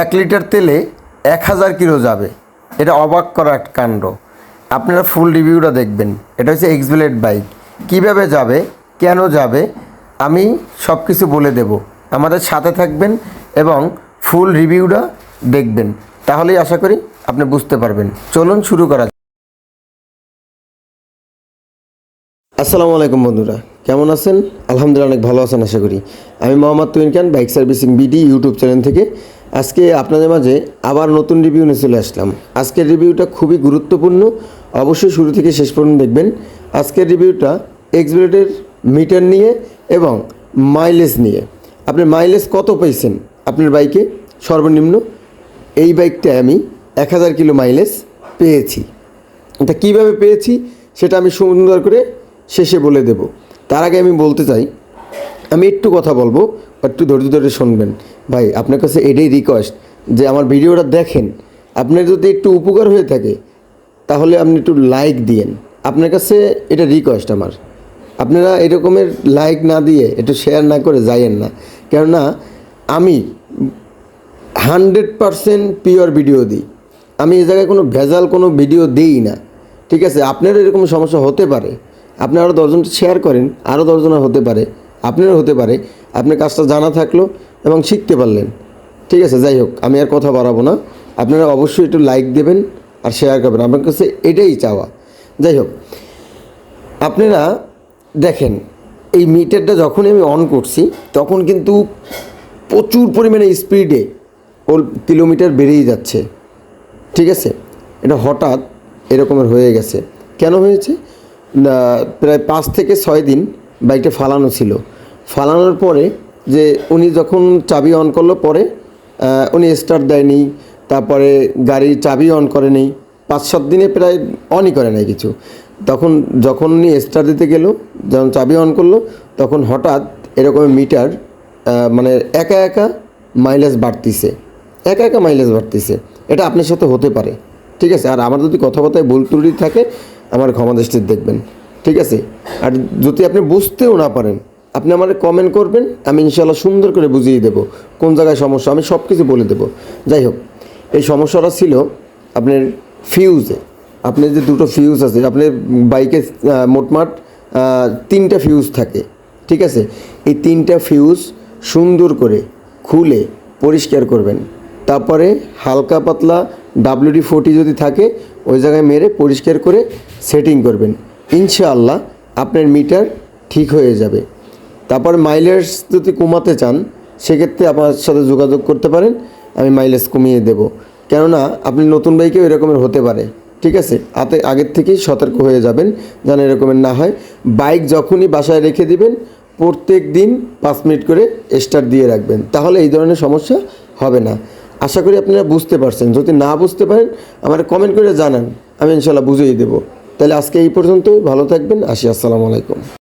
এক লিটার তেলে এক হাজার কিলো যাবে। এটা অবাক করা এক কাণ্ড। আপনারা ফুল রিভিউটা দেখবেন। এটা হচ্ছে এক্সবিলেট বাইক কীভাবে যাবে? কেন যাবে? আমি সব কিছু বলে দেব। আমাদের সাথে থাকবেন এবং ফুল রিভিউটা দেখবেন। তাহলেই আশা করি আপনি বুঝতে পারবেন। চলুন শুরু করা। আসসালামু আলাইকুম বন্ধুরা। কেমন আছেন? আলহামদুলিল্লাহ, অনেক ভালো আছেন, আশা করি। আমি Mohammad তুইন Khan bike servicing BD YouTube channel থেকে। আজকে আপনাদের মাঝে আবার নতুন রিভিউ নিয়ে চলে আসলাম। আজকের রিভিউটা খুবই গুরুত্বপূর্ণ। অবশ্যই শুরু থেকে শেষ পর্যন্ত দেখবেন। আজকের রিভিউটা এক্সবিলেটের মিটার নিয়ে এবং মাইলেজ নিয়ে। আপনি মাইলেজ কত পেয়েছেন আপনার বাইকে সর্বনিম্ন এই বাইকটায় আমি এক হাজার কিলো মাইলেজ পেয়েছি। এটা কীভাবে পেয়েছি সেটা আমি সুন্দর করে শেষে বলে দেব। তার আগে আমি বলতে চাই, আমি একটু কথা বলব। একটু ধৈর্য ধরে শুনবেন। ভাই, আপনার কাছে এটাই রিকোয়েস্ট যে আমার ভিডিওটা দেখেন, আপনার যদি একটু উপকার হয়ে থাকে, তাহলে আপনি একটু লাইক দিয়েন। আপনার কাছে এটা রিকোয়েস্ট আমার। আপনারা এরকমের লাইক না দিয়ে একটু শেয়ার না করে যাইয়েন না। কেননা, আমি হান্ড্রেড পারসেন্ট পিওর ভিডিও দিই। আমি এই জায়গায় কোনো ভেজাল কোনো ভিডিও দিই না। ঠিক আছে, আপনারও এরকম সমস্যা হতে পারে। আপনি আরও দশজন শেয়ার করেন আরও দশজনের হতে পারে, আপনারও হতে পারে। আপনার কাজটা জানা থাকল এবং শিখতে পারলেন। ঠিক আছে, যাই হোক, আমি আর কথা বাড়াবো না। আপনারা অবশ্যই একটু লাইক দেবেন আর শেয়ার করবেন। আপনার কাছে এটাই চাওয়া। যাই হোক, আপনারা দেখেন, এই মিটারটা যখনই আমি অন করছি, তখন কিন্তু প্রচুর পরিমাণে স্পিডে ওর কিলোমিটার বেড়েই যাচ্ছে। ঠিক আছে? এটা হঠাৎ এরকমের হয়ে গেছে। কেন হয়েছে? প্রায় পাঁচ থেকে ছয় দিন বাইকটা ফালানো ছিল। ফালানোর পরে যে উনি যখন চাবি অন করল, পরে উনি স্টার্ট দেয়নি, তারপরে গাড়ির চাবি অন করেনি পাঁচ, সাত দিনে প্রায় অনই করে নাই কিছু। তখন যখন উনি স্টার্ট দিতে গেল, যখন চাবি অন করল, তখন হঠাৎ এরকম মিটার মানে একা একা মাইলেজ বাড়তিছে। একা একা মাইলেজ বাড়তিছে। এটা আপনার সাথে হতে পারে। ঠিক আছে? আর আমার যদি কথাবার্তায় ভুল ত্রুটি থাকে, আমার ক্ষমা দৃষ্টিতে দেখবেন। ঠিক আছে? আর যদি আপনি বুঝতেও না পারেন আপনি আমার কমেন্ট করবেন, আমি ইনশাল্লাহ সুন্দর করে বুঝিয়ে দেবো কোন জায়গায় সমস্যা, আমি সব কিছু বলে দেবো। যাই হোক, এই সমস্যাটা ছিল আপনার ফিউজে আপনার যে দুটো ফিউজ আছে, আপনার বাইকে মোটমাট তিনটা ফিউজ থাকে, ঠিক আছে? এই তিনটা ফিউজ সুন্দর করে খুলে পরিষ্কার করবেন। তারপরে হালকা পাতলা ডাব্লিউডি ফোর্টি যদি থাকে, ওই জায়গায় মেরে পরিষ্কার করে সেটিং করবেন। ইনশাআল্লাহ আপনার মিটার ঠিক হয়ে যাবে। তারপর মাইলেজ যদি কমাতে চান, সেক্ষেত্রে আমার সাথে যোগাযোগ করতে পারেন, আমি মাইলেজ কমিয়ে দেব। কেননা, আপনি নতুন বাইকেও এরকমের হতে পারে, ঠিক আছে? আতে আগের থেকেই সতর্ক হয়ে যাবেন, যেন এরকমের না হয়। বাইক যখনই বাসায় রেখে দিবেন, প্রত্যেক দিন পাঁচ মিনিট করে স্টার্ট দিয়ে রাখবেন। তাহলে এই ধরনের সমস্যা হবে না। আশা করি আপনারা বুঝতে পারছেন। যদি না বুঝতে পারেন, আমার কমেন্ট করে জানান, আমি ইনশাল্লাহ বুঝিয়ে দেবো। তাহলে আজকে এই পর্যন্তই। ভালো থাকবেন। আসি, আসসালামু আলাইকুম।